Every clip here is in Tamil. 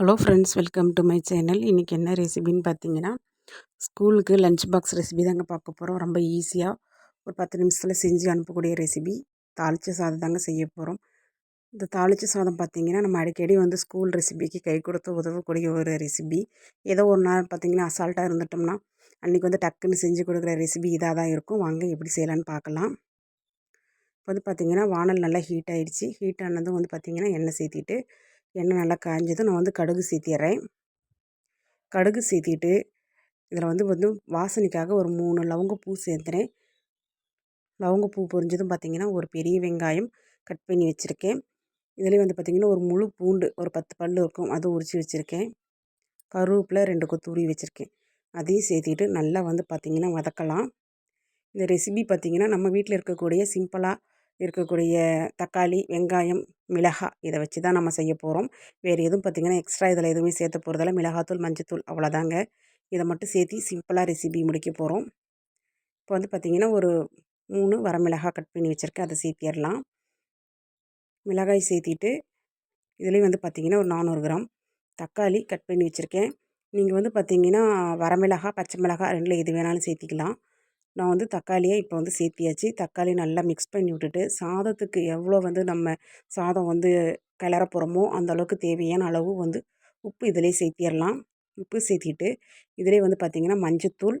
Hello friends welcome to my channel இன்றைக்கி என்ன ரெசிபின்னு பார்த்தீங்கன்னா ஸ்கூலுக்கு லஞ்ச் பாக்ஸ் ரெசிபி தாங்க பார்க்க போகிறோம் ரொம்ப ஈஸியாக ஒரு பத்து நிமிஷத்தில் செஞ்சு அனுப்பக்கூடிய ரெசிபி தாளித்த சாதம் தாங்க செய்ய போகிறோம் இந்த தாளித்த சாதம் பார்த்திங்கன்னா நம்ம அடிக்கடி வந்து ஸ்கூல் ரெசிபிக்கு கை கொடுத்து உதவக்கூடிய ஒரு ரெசிபி ஏதோ ஒரு நாள் பார்த்திங்கன்னா அசால்ட்டாக இருந்துட்டோம்னா அன்றைக்கி வந்து டக்குன்னு செஞ்சு கொடுக்குற ரெசிபி இதாக தான் இருக்கும். வாங்க எப்படி செய்யலான்னு பார்க்கலாம் இப்போ வந்து பார்த்திங்கன்னா வானல் நல்லா ஹீட் ஆகிடுச்சி ஹீட் ஆனதும் வந்து பார்த்திங்கன்னா எண்ணெய் சேர்த்திட்டு எண்ணெய் நல்லா காய்ஞ்சதும் நான் வந்து கடுகு சேர்த்திடுறேன் கடுகு சீத்திட்டு இதில் வந்து வந்து வாசனைக்காக ஒரு மூணு லவங்கப்பூ சேர்த்துறேன். லவங்கப்பூ பொரிஞ்சதும் பார்த்திங்கன்னா ஒரு பெரிய வெங்காயம் கட் பண்ணி வச்சுருக்கேன். இதுலேயும் வந்து பார்த்திங்கன்னா ஒரு முழு பூண்டு ஒரு பத்து பல் இருக்கும் அது உரித்து வச்சுருக்கேன். கருவேப்பில் ரெண்டு கொத்து உருவி வச்சுருக்கேன். அதையும் சேர்த்திட்டு நல்லா வந்து பார்த்திங்கன்னா வதக்கலாம். இந்த ரெசிபி பார்த்திங்கன்னா நம்ம வீட்டில் இருக்கக்கூடிய சிம்பிளாக இருக்கக்கூடிய தக்காளி வெங்காயம் மிளகாய் இதை வச்சு தான் நம்ம செய்ய போகிறோம் வேறு எதுவும் பார்த்திங்கன்னா எக்ஸ்ட்ரா இதில் எதுவுமே சேர்த்த போகிறதில்ல மிளகாத்தூள் மஞ்சத்தூள் அவ்வளோதாங்க. இதை மட்டும் சேர்த்தி சிம்பிளாக ரெசிபி முடிக்க போகிறோம் இப்போ வந்து பார்த்திங்கன்னா ஒரு மூணு வரமிளகாய் கட் பண்ணி வச்சுருக்கேன். அதை சேர்த்திடலாம். மிளகாய் சேர்த்திட்டு இதுலேயும் வந்து பார்த்திங்கன்னா ஒரு நானூறு கிராம் தக்காளி கட் பண்ணி வச்சுருக்கேன். நீங்கள் வந்து பார்த்திங்கன்னா வரமிளகாய் பச்சை மிளகாய் ரெண்டில் எது வேணாலும் சேர்த்திக்கலாம். நான் வந்து தக்காளியை இப்போ வந்து சேர்த்தியாச்சு தக்காளி நல்லா மிக்ஸ் பண்ணி விட்டுட்டு சாதத்துக்கு எவ்வளோ வந்து நம்ம சாதம் வந்து கிளற போகிறோமோ அந்தளவுக்கு தேவையான அளவு வந்து உப்பு இதிலே சேர்த்திடலாம் உப்பு சேர்த்திட்டு இதிலே வந்து பார்த்திங்கன்னா மஞ்சத்தூள்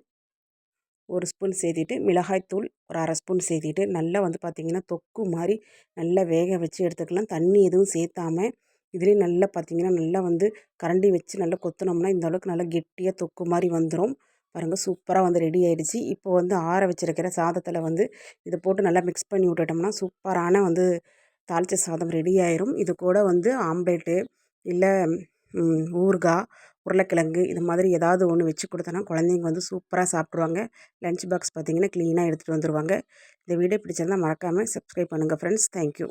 ஒரு ஸ்பூன் சேர்த்திட்டு மிளகாய்த்தூள் ஒரு அரை ஸ்பூன் சேர்த்திட்டு நல்லா வந்து பார்த்திங்கன்னா தொக்கு மாதிரி நல்லா வேக வச்சு எடுத்துக்கலாம். தண்ணி எதுவும் சேர்த்தாமல் இதிலே நல்லா பார்த்திங்கன்னா நல்லா வந்து கரண்டி வச்சு நல்லா கொத்தினோம்னா இந்த அளவுக்கு நல்லா கெட்டியாக தொக்கு மாதிரி வந்துடும் பாருங்கள் சூப்பராக வந்து ரெடி ஆகிடுச்சி இப்போ வந்து ஆற வச்சுருக்கிற சாதத்தில் வந்து இதை போட்டு நல்லா மிக்ஸ் பண்ணி விட்டுட்டோம்னா சூப்பரான வந்து தாளித்த சாதம் ரெடி ஆயிரும். இது கூட வந்து ஆம்லேட்டு இல்லை ஊறுகாய் உருளைக்கிழங்கு இது மாதிரி ஏதாவது ஒன்று வச்சு கொடுத்தோன்னா குழந்தைங்க வந்து சூப்பராக சாப்பிட்ருவாங்க லன்ச் பாக்ஸ் பார்த்திங்கன்னா க்ளீனாக எடுத்துகிட்டு வந்துடுவாங்க இந்த வீடியோ பிடிச்சிருந்தால் மறக்காமல் சப்ஸ்கிரைப் பண்ணுங்கள் ஃப்ரெண்ட்ஸ் தேங்க்யூ